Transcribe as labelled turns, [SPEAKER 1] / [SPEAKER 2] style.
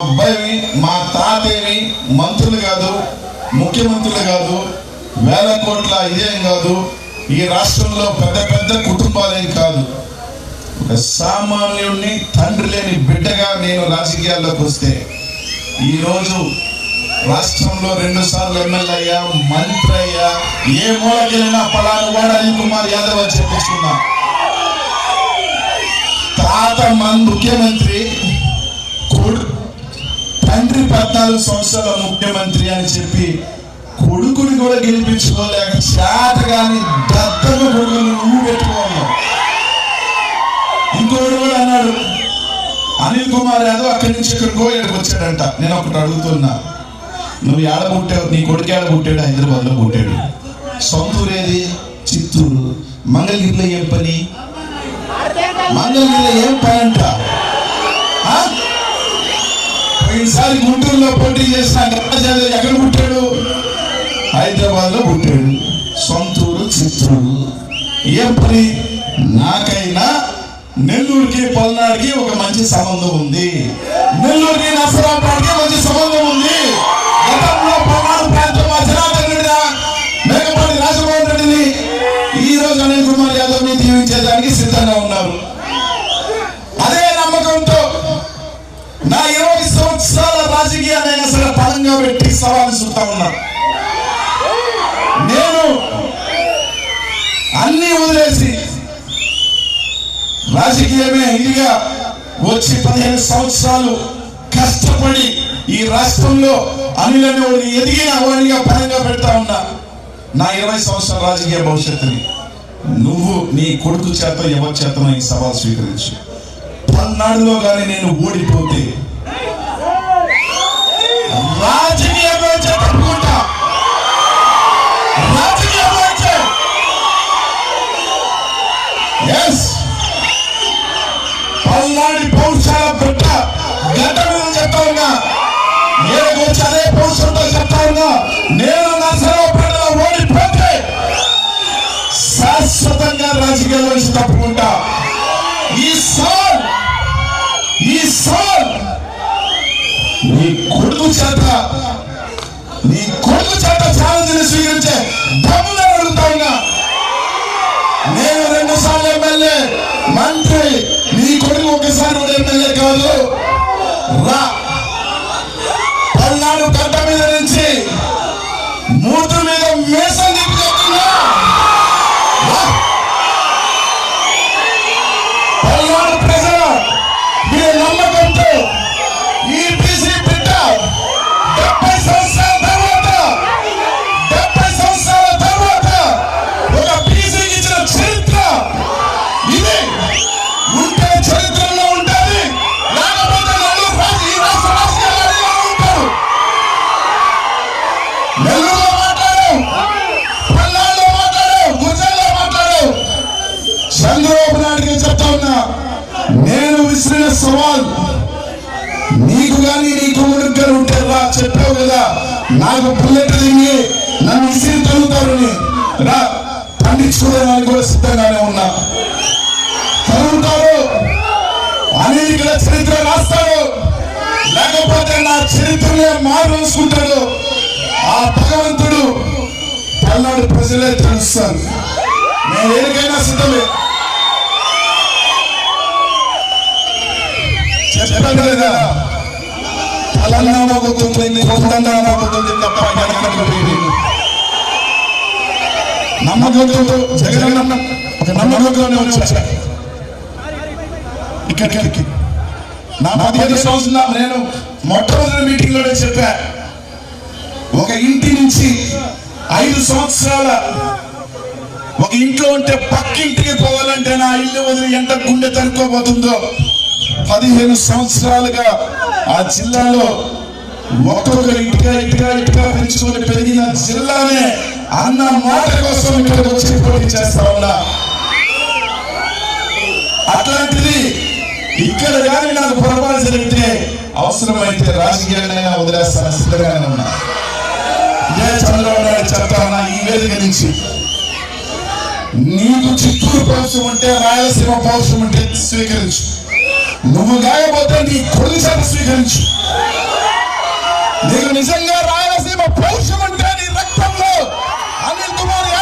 [SPEAKER 1] అబ్బాయి మా తాతేమి మంత్రులు కాదు ముఖ్యమంత్రులు కాదు వేల కోట్ల ఇదేం కాదు ఈ రాష్ట్రంలో పెద్ద పెద్ద కుటుంబాలేం కాదు. సామాన్యుడిని తండ్రి లేని బిడ్డగా నేను రాజకీయాల్లోకి వస్తే ఈరోజు రాష్ట్రంలో రెండు సార్లు ఎమ్మెల్యే అయ్యా మంత్రి అయ్యా ఏ మూలకెళ్ళినా పలాను వాడు అనిల్ కుమార్ యాదవ్ అని చెప్పించుకున్నా. తాత మన ముఖ్యమంత్రి నాలుగు సంవత్సరాల ముఖ్యమంత్రి అని చెప్పి కొడుకుని కూడా గెలిపించుకోలేక చేత కానీ దత్తకు కొడుకుని నువ్వు పెట్టుకోవాలి. ఇంకోడు కూడా అన్నాడు అనిల్ కుమార్ యాదవ్ అక్కడి నుంచి ఇక్కడికో ఇక్కడికి వచ్చాడంట. నేను ఒకటి అడుగుతున్నా నువ్వు ఏడ పుట్టావు? నీ కొడుకు ఏడ పుట్టాడు? హైదరాబాద్లో పుట్టాడు. సొంతూరు ఏది చిత్తూరు. మంగళగిరిలో ఏం పని? మంగళగిరిలో ఏం పని అంట ఆ? ఒకసారి గుంటూరులో పోటీ చేసిన గణరాజు ఎక్కడ పుట్టాడు? హైదరాబాద్లో పుట్టాడు. సొంతూరు చిత్తూరు. ఏం పని నాకైనా నెల్లూరుకి పల్నాడుకి ఒక మంచి సంబంధం ఉంది. నెల్లూరుకి నసరాపాటికి మంచి సంబంధం ఉంది. పెట్టి చూస్తా ఉన్నా. నేను అన్ని వదిలేసి రాజకీయమే ఇదిగా వచ్చి పదిహేను సంవత్సరాలు కష్టపడి ఈ రాష్ట్రంలో అనిలని ఎదిగిన వాడిగా పరంగా పెడతా ఉన్నా. నా ఇరవై సంవత్సరాల రాజకీయ భవిష్యత్తుని నువ్వు నీ కొడుకు చేత ఎవరి చేతనో ఈ సవాల్ స్వీకరించు. పల్నాడులో కానీ నేను ఓడిపోతే రాజకీయంలో చెప్పుకుంటా రాజకీయంలో ఎస్ పల్నాడి పౌరుషాల బిడ్డ గడ్డ చెప్తా ఉన్నా. నేను వచ్చి అదే పౌరుషంతో చెప్తా ఉన్నా. నేను నరసరావుపేటలో ఓడిపోతే శాశ్వతంగా రాజకీయాల్లో నుంచి తప్పుకుంటా. కొడుకు చేత. నీ కొడుకు చేత ఛాలెంజ్ని స్వీకరించే డబ్బులు అడుగుతా ఉన్నా. నేను రెండు సార్లు ఎమ్మెల్యే మంత్రి నీ కొడుకు ఒకసారి ఎమ్మెల్యే కాదు. రా. చరిత్రలో ఉంటుంది లేకపోతే నెల్లూరు ఈ రాష్ట్ర ఉంటారు నెల్లూరులో మాట్లాడు. పల్నాడులో మాట్లాడు. గుజరాత్లో మాట్లాడు. చంద్రబాబు చెప్తా ఉన్నా నేను విసిరిన సవాల్ నీకు కానీ నీకు కొడుకు గారు చెప్పావు కదా నాకు బుల్లెట్ దిగి నన్ను విసిరి తరుగుతారని రా పండించుకోవడానికి కూడా సిద్ధంగానే ఉన్నా. అనిల్ చరిత్ర రాస్తాడు. లేకపోతే నా చరిత్రనే మారుసుకుంటాడు ఆ భగవంతుడు పల్నాడు ప్రజలే తెలుస్తాను నేను ఏరికైనా సిద్ధమే. చెప్పాను కదా తలన్నా మొగ్గుతుంది కొండన్నా మొగ్గుతుంది తప్ప నమ్మకంతో ఇక్కడికి. నా పదిహేను సంవత్సరాలు నేను మొట్టమొదటి మీటింగ్లోనే చెప్పా. ఒక ఇంటి నుంచి ఐదు సంవత్సరాల ఒక ఇంట్లో ఉంటే పక్కింటికి పోవాలంటే నా ఇల్లు వదిలి ఎంత గుండె తనుకోబోతుందో పదిహేను సంవత్సరాలుగా ఆ జిల్లాలో ఒక్కొక్క ఇంటిగా ఇంటిగా ఇంటిగా పెంచుకొని పెరిగిన జిల్లానే అన్న మాట కోసం ఇక్కడికి వచ్చి పోటీ చేస్తా ఉన్నా. ఇక్కడ కానీ నాకు పొరపాటు జరిగితే అవసరమైతే రాజకీయాలైనా వదిలేస్తాను సిద్ధంగానే ఉన్నా. ఇదే చంద్రబాబు నాయుడు చెప్తా ఉన్నా ఈ వేదిక నుంచి. నీకు చిత్తూరు పౌరుషం ఉంటే రాయలసీమ పౌరుషం ఉంటే స్వీకరించు. నువ్వు కాకపోతే నీ కొడుకు చేత స్వీకరించు. నీకు నిజంగా రాయలసీమ పౌరుషం